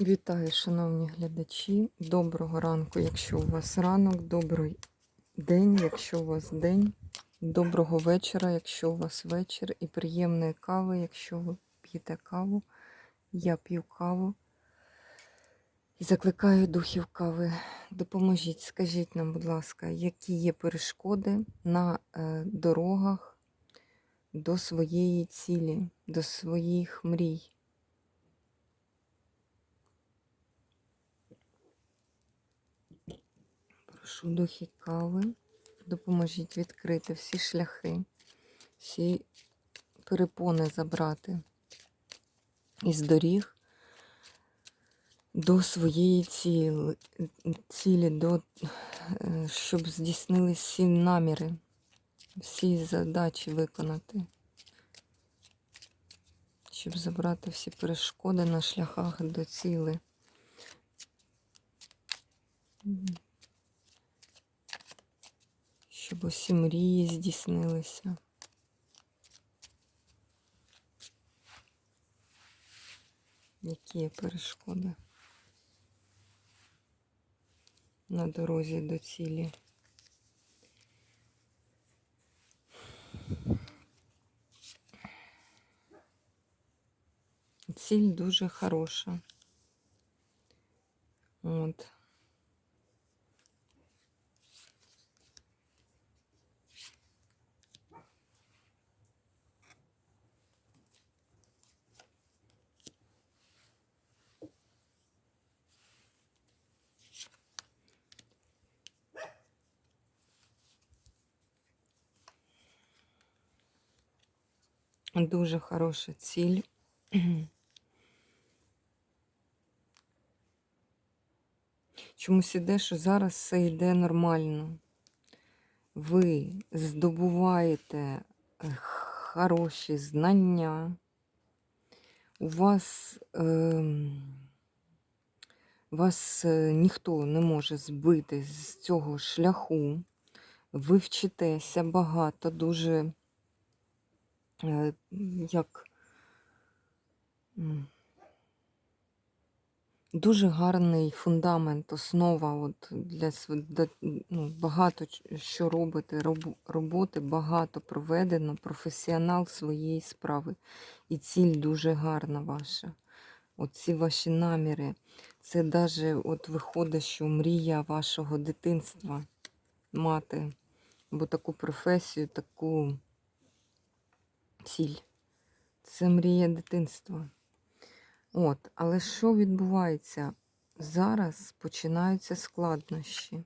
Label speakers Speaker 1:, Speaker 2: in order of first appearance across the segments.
Speaker 1: Вітаю, шановні глядачі. Доброго ранку, якщо у вас ранок, добрий день, якщо у вас день, доброго вечора, якщо у вас вечір, і приємної кави, якщо ви п'єте каву. Я п'ю каву і закликаю духів кави. Допоможіть, скажіть нам, будь ласка, які є перешкоди на е, дорогах до своєї цілі, до своїх мрій. Прошу духи кави, допоможіть відкрити всі шляхи, всі перепони забрати із доріг до своєї цілі, цілі до, е, щоб здійснились всі наміри, всі задачі виконати, щоб забрати всі перешкоди на шляхах до цілі. Щоб усі мрії здійснилися. Які є перешкоди на дорозі до цілі? Ціль дуже хороша. От. Дуже хороша ціль. Чомусь іде, що зараз все йде нормально. Ви здобуваєте е, хороші знання. У вас, е, вас ніхто не може збити з цього шляху. Ви вчитеся багато, дуже як дуже гарний фундамент, основа от для ну, багато що робите, роботи багато проведено, професіонал своєї справи. І ціль дуже гарна ваша. Оці ваші наміри. Це навіть от виходить, що мрія вашого дитинства мати, або таку професію, таку ціль. Це мрія дитинства. От, Але що відбувається? Зараз починаються складнощі,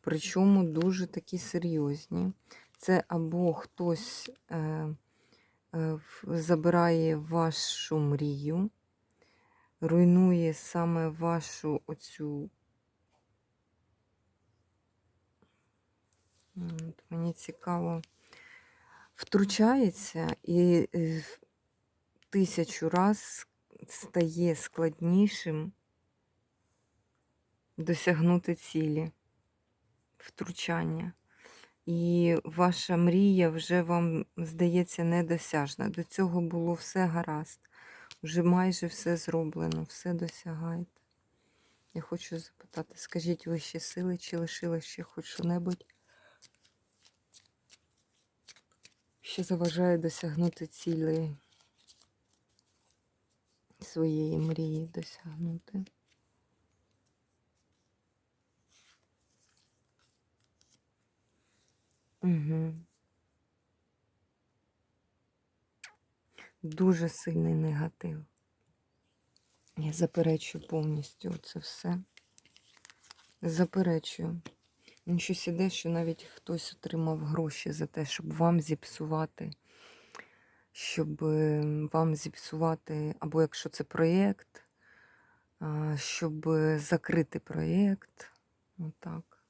Speaker 1: причому дуже такі серйозні. Це або хтось е, е, забирає вашу мрію, руйнує саме вашу оцю. От, Мені цікаво втручається і е, тисячу раз стає складнішим досягнути цілі, втручання. І ваша мрія вже вам здається недосяжна. До цього було все гаразд. Вже майже все зроблено, все досягаєте. Я хочу запитати, скажіть ви ще сили, чи лишилось ще хоч що-небудь? Що заважає досягнути цілей своєї мрії досягнути. Угу. Дуже сильний негатив. Я заперечую повністю це все. Заперечую. Щось іде, що навіть хтось отримав гроші за те, щоб вам зіпсувати, щоб вам зіпсувати, або якщо це проєкт, щоб закрити проєкт. Отак.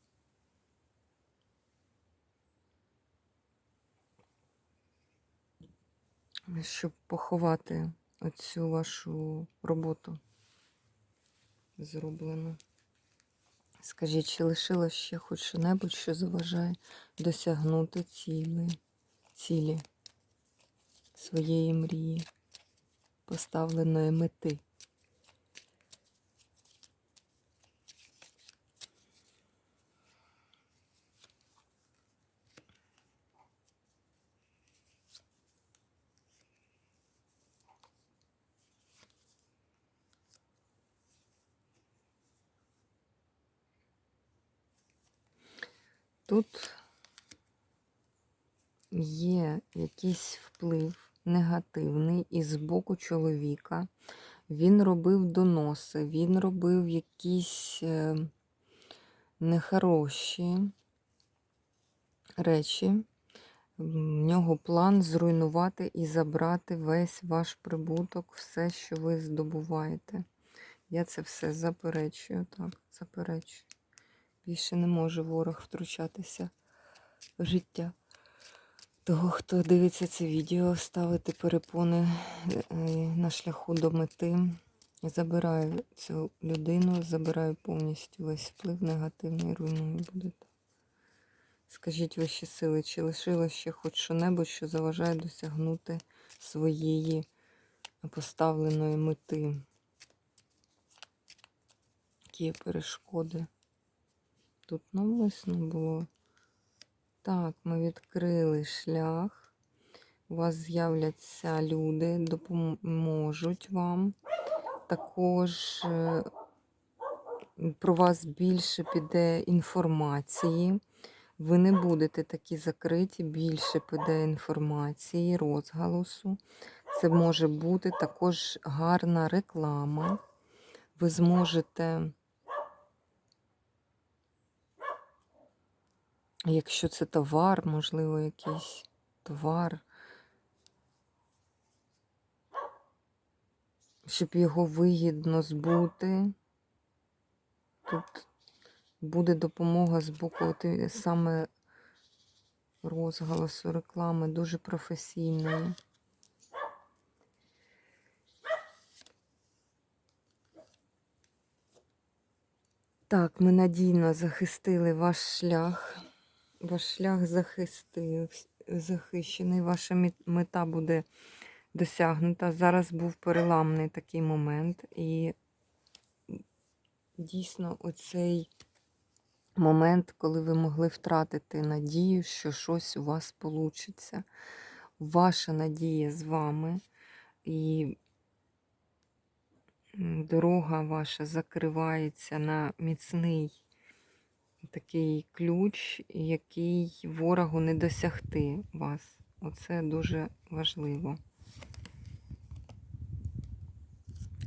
Speaker 1: Щоб поховати оцю вашу роботу зроблену. Скажіть, чи лишилось ще хоч що-небудь, що заважає досягнути цілі, цілі своєї мрії, поставленої мети? Тут є якийсь вплив негативний із боку чоловіка. Він робив доноси, він робив якісь е, нехороші речі. В нього план зруйнувати і забрати весь ваш прибуток, все, що ви здобуваєте. Я це все заперечую, так, заперечую. Більше не може ворог втручатися в життя. Того, хто дивиться це відео, ставити перепони е, на шляху до мети. Забираю цю людину, забираю повністю весь вплив негативний, руйную будете. Скажіть вищі сили, чи лишилось ще хоч що-небудь, що заважає досягнути своєї поставленої мети? Які перешкоди? Тут навмисно було. Так, ми відкрили шлях. У вас з'являться люди, допоможуть вам. Також е, про вас більше піде інформації. Ви не будете такі закриті, більше піде інформації, розголосу. Це може бути також гарна реклама. Ви зможете, якщо це товар, можливо, якийсь товар, щоб його вигідно збути. Тут буде допомога з боку саме розголосу реклами, дуже професійної. Так, ми надійно захистили ваш шлях. Ваш шлях захистив, захищений, ваша мета буде досягнута. Зараз був переламний такий момент, і дійсно оцей момент, коли ви могли втратити надію, що щось у вас вийде. Ваша надія з вами, і дорога ваша закривається на міцний такий ключ, який ворогу не досягти вас. Оце дуже важливо.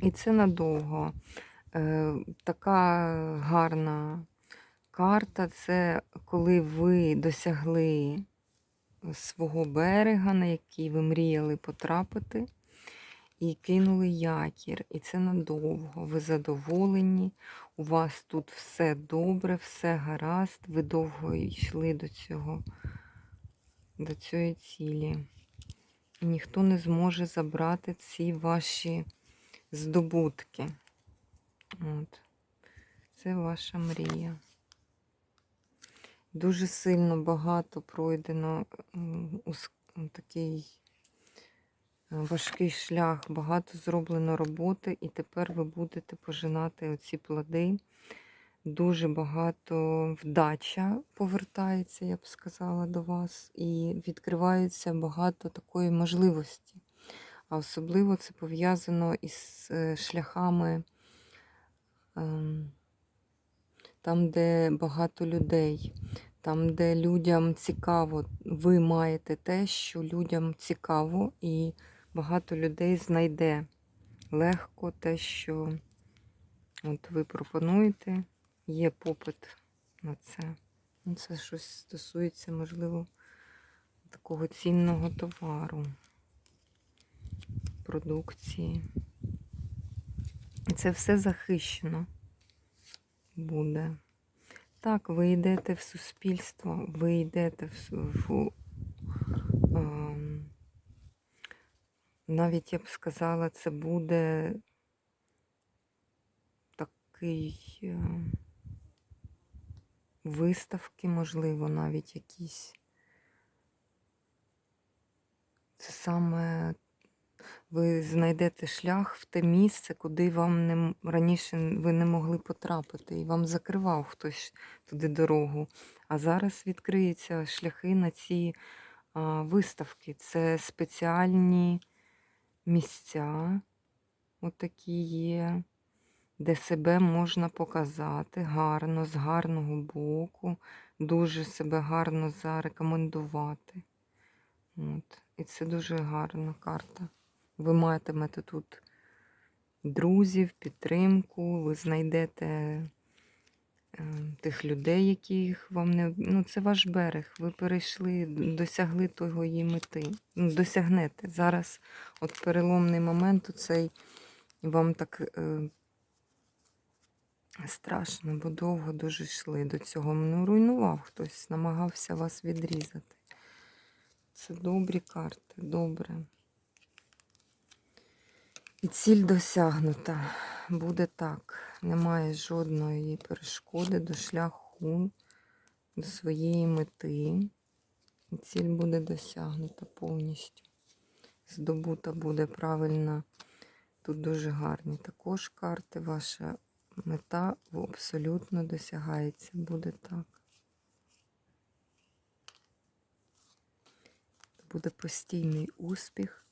Speaker 1: І це надовго. Е, така гарна карта це коли ви досягли свого берега, на який ви мріяли потрапити, і кинули якір. І це надовго. Ви задоволені, у вас тут все добре, все гаразд, ви довго йшли до цього, до цієї цілі. І ніхто не зможе забрати ці ваші здобутки. От. Це ваша мрія. Дуже сильно багато пройдено ус- такий важкий шлях, багато зроблено роботи, і тепер ви будете пожинати оці плоди. Дуже багато вдача повертається, я б сказала, до вас, і відкривається багато такої можливості. А особливо це пов'язано із е, шляхами ем, там, де багато людей, там, де людям цікаво, ви маєте те, що людям цікаво, і багато людей знайде легко те, що от ви пропонуєте, є попит на це. Ну, Це щось стосується, можливо, такого цінного товару, продукції. І це все захищено буде. Так, ви йдете в суспільство, ви йдете в, навіть я б сказала, це буде такий е, виставки, можливо, навіть якісь. Це саме ви знайдете шлях в те місце, куди вам не, раніше ви не могли потрапити, і вам закривав хтось туди дорогу. А зараз відкриються шляхи на ці а, виставки. Це спеціальні місця, отакі є, де себе можна показати гарно, з гарного боку, дуже себе гарно зарекомендувати. От. І це дуже гарна карта. Ви матимете тут друзів, підтримку, ви знайдете тих людей, яких вам не. Ну, це ваш берег. Ви перейшли, досягли того її мети. Ну, досягнете. Зараз от переломний момент оцей вам так е, страшно, бо довго дуже йшли до цього. Ну, руйнував хтось, намагався вас відрізати. Це добрі карти, добре. І ціль досягнута. Буде так. Немає жодної перешкоди до шляху, до своєї мети. І ціль буде досягнута повністю. Здобута буде правильна. Тут дуже гарні також карти. Ваша мета абсолютно досягається. Буде так. Буде постійний успіх.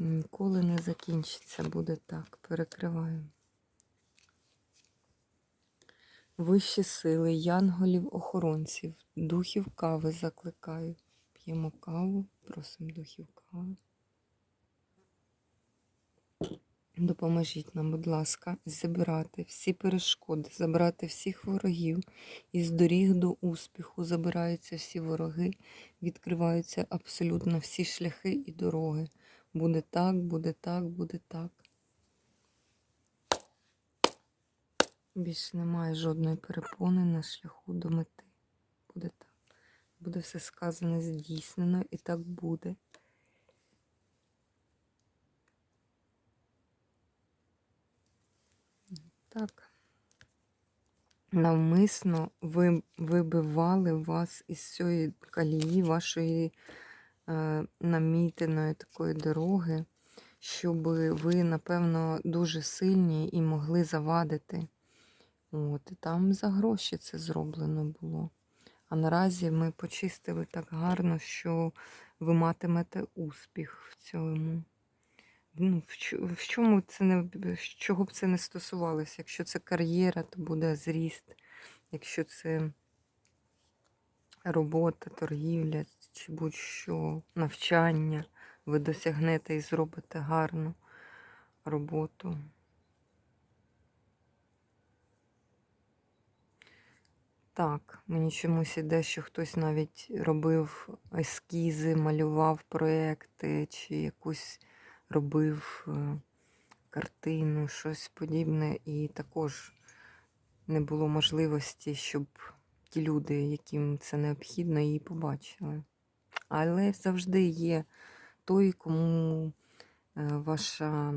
Speaker 1: Ніколи не закінчиться, буде так. Перекриваю. Вищі сили, янголів, охоронців, духів кави закликаю. П'ємо каву, просимо духів кави. Допоможіть нам, будь ласка, забирати всі перешкоди, забирати всіх ворогів із доріг до успіху. Забираються всі вороги, відкриваються абсолютно всі шляхи і дороги. Буде так, буде так, буде так. Більше немає жодної перепони на шляху до мети. Буде так. Буде все сказане, здійснено, і так буде. Так. Навмисно ви вибивали вас із цієї калії, вашої намітеної такої дороги, щоб ви, напевно, дуже сильні і могли завадити. От, І там за гроші це зроблено було. А наразі ми почистили так гарно, що ви матимете успіх в цьому. Ну, в, чому це не з чого б це не стосувалося? Якщо це кар'єра, то буде зріст. Якщо це робота, торгівля чи будь-що, навчання, ви досягнете і зробите гарну роботу. Так, мені чомусь іде, що хтось навіть робив ескізи, малював проекти, чи якусь робив е, картину, щось подібне, і також не було можливості, щоб ті люди, яким це необхідно, її побачили. Але завжди є той, кому е, ваша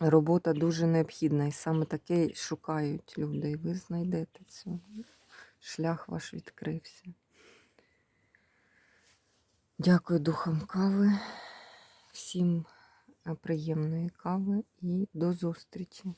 Speaker 1: робота дуже необхідна. І саме таке шукають люди. І ви знайдете цього. Шлях ваш відкрився. Дякую духам кави. Всім е, приємної кави і до зустрічі.